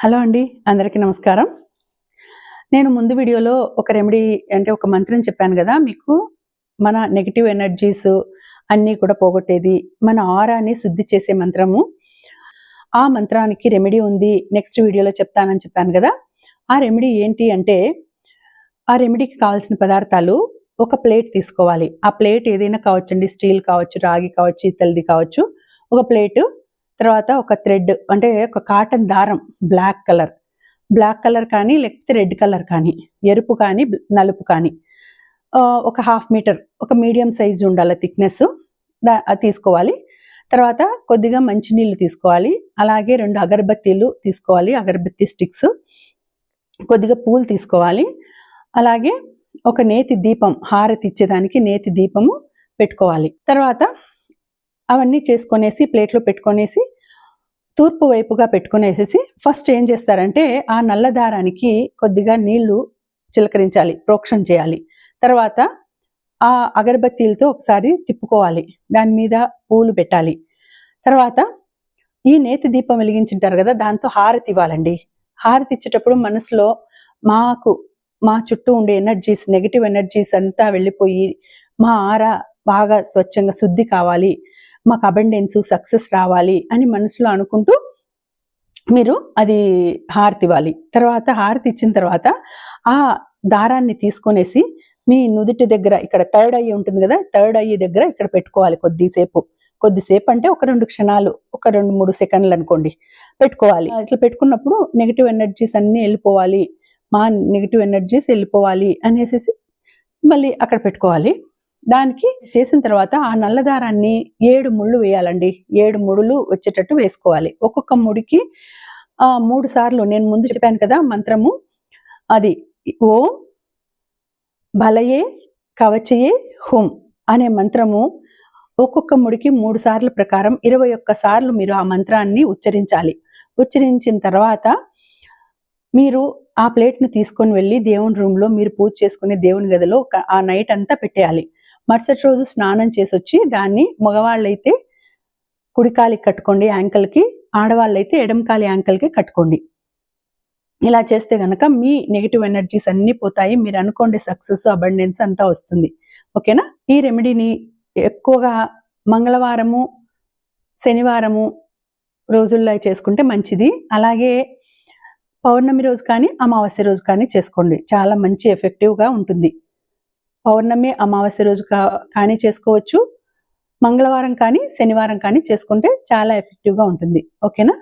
Hello అండి అందరికీ నమస్కారం. నేను ముందు వీడియోలో ఒక రెమెడీ అంటే ఒక మంత్రం చెప్పాను కదా మీకు మన నెగిటివ్ ఎనర్జీస్ అన్నీ కూడా పోగొట్టేది మన ఆరాని శుద్ధి చేసే మంత్రము. ఆ మంత్రానికి రెమెడీ ఉంది నెక్స్ట్ వీడియోలో చెప్తానని చెప్పాను కదా. ఆ రెమెడీ ఏంటి అంటే ఆ రెమెడీకి కావాల్సిన పదార్థాలు ఒక ప్లేట్ తీసుకోవాలి. ఆ ప్లేట్ ఏదైనా కావచ్చండి స్టీల్ కావచ్చు రాగి కావచ్చు ఇతలది కావచ్చు. ఒక ప్లేటు తర్వాత ఒక థ్రెడ్ అంటే ఒక కాటన్ దారం బ్లాక్ కలర్ బ్లాక్ కలర్ కానీ లేకపోతే రెడ్ కలర్ కానీ ఎరుపు కానీ నలుపు కానీ. ఒక హాఫ్ మీటర్ ఒక మీడియం సైజు ఉండాలి థిక్నెస్ దా తీసుకోవాలి. తర్వాత కొద్దిగా మంచినీళ్ళు తీసుకోవాలి. అలాగే రెండు అగరబత్తీలు తీసుకోవాలి అగరబత్తి స్టిక్స్ కొద్దిగా పూలు తీసుకోవాలి. అలాగే ఒక నేతి దీపం హారతి ఇచ్చేదానికి నేతి దీపము పెట్టుకోవాలి. తర్వాత అవన్నీ చేసుకొనేసి ప్లేట్లో పెట్టుకొనేసి తూర్పు వైపుగా పెట్టుకునేసేసి ఫస్ట్ ఏం చేస్తారంటే ఆ నల్ల దారానికి కొద్దిగా నీళ్ళు చిలకరించాలి ప్రోక్షణ చేయాలి. తర్వాత ఆ అగరబత్తీలతో ఒకసారి తిప్పుకోవాలి. దాని మీద పూలు పెట్టాలి. తర్వాత ఈ నేతి దీపం వెలిగించుంటారు కదా దాంతో హారతి ఇవ్వాలండి. హారతి ఇచ్చేటప్పుడు మనసులో మాకు మా చుట్టూ ఉండే ఎనర్జీస్ నెగిటివ్ ఎనర్జీస్ అంతా వెళ్ళిపోయి మా ఆరా బాగా స్వచ్ఛంగా శుద్ధి కావాలి. మాకు అబెండెన్స్ సక్సెస్ రావాలి అని మనసులో అనుకుంటూ మీరు అది హారతి ఇవ్వాలి. తర్వాత హారతి ఇచ్చిన తర్వాత ఆ దారాన్ని తీసుకొనేసి మీ నుదుటి దగ్గర ఇక్కడ థర్డ్ అయ్యి ఉంటుంది కదా థర్డ్ అయ్యి దగ్గర ఇక్కడ పెట్టుకోవాలి కొద్దిసేపు. కొద్దిసేపు అంటే ఒక రెండు క్షణాలు ఒక రెండు మూడు సెకండ్లు అనుకోండి. పెట్టుకోవాలి. ఇట్లా పెట్టుకున్నప్పుడు నెగిటివ్ ఎనర్జీస్ అన్నీ వెళ్ళిపోవాలి. మా నెగిటివ్ ఎనర్జీస్ వెళ్ళిపోవాలి అనేసి మళ్ళీ అక్కడ పెట్టుకోవాలి. దానికి చేసిన తర్వాత ఆ నల్ల దారాన్ని ఏడు ముళ్ళు వేయాలండి. ఏడు ముడులు వచ్చేటట్టు వేసుకోవాలి. ఒక్కొక్క ముడికి ఆ, మూడు సార్లు నేను ముందు చెప్పాను కదా మంత్రము. అది ఓం బలయే కవచయే హుం అనే మంత్రము ఒక్కొక్క ముడికి మూడు సార్ల ప్రకారం ఇరవై ఒక్క సార్లు మీరు ఆ మంత్రాన్ని ఉచ్చరించాలి. ఉచ్చరించిన తర్వాత మీరు ఆ ప్లేట్ని తీసుకొని వెళ్ళి దేవుని రూమ్లో మీరు పూజ చేసుకునే దేవుని గదిలో ఆ నైట్ అంతా పెట్టేయాలి. మరుసటి రోజు స్నానం చేసి వచ్చి దాన్ని మగవాళ్ళైతే కుడికాలికి కట్టుకోండి యాంకిల్కి ఆడవాళ్ళైతే ఎడంకాలి యాంకిల్కి కట్టుకోండి. ఇలా చేస్తే కనుక మీ నెగిటివ్ ఎనర్జీస్ అన్నీ పోతాయి మీరు అనుకోండి సక్సెస్ అబండెన్స్ అంతా వస్తుంది. ఓకేనా? ఈ రెమెడీని ఎక్కువగా మంగళవారము శనివారము రోజుల్లో చేసుకుంటే మంచిది. అలాగే పౌర్ణమి రోజు కానీ అమావాస్య రోజు కానీ చేసుకోండి. చాలా మంచి ఎఫెక్టివ్గా ఉంటుంది. పౌర్ణమి అమావాస్య రోజు కా కానీ చేసుకోవచ్చు. మంగళవారం కానీ శనివారం కానీ చేసుకుంటే చాలా ఎఫెక్టివ్గా ఉంటుంది. ఓకేనా?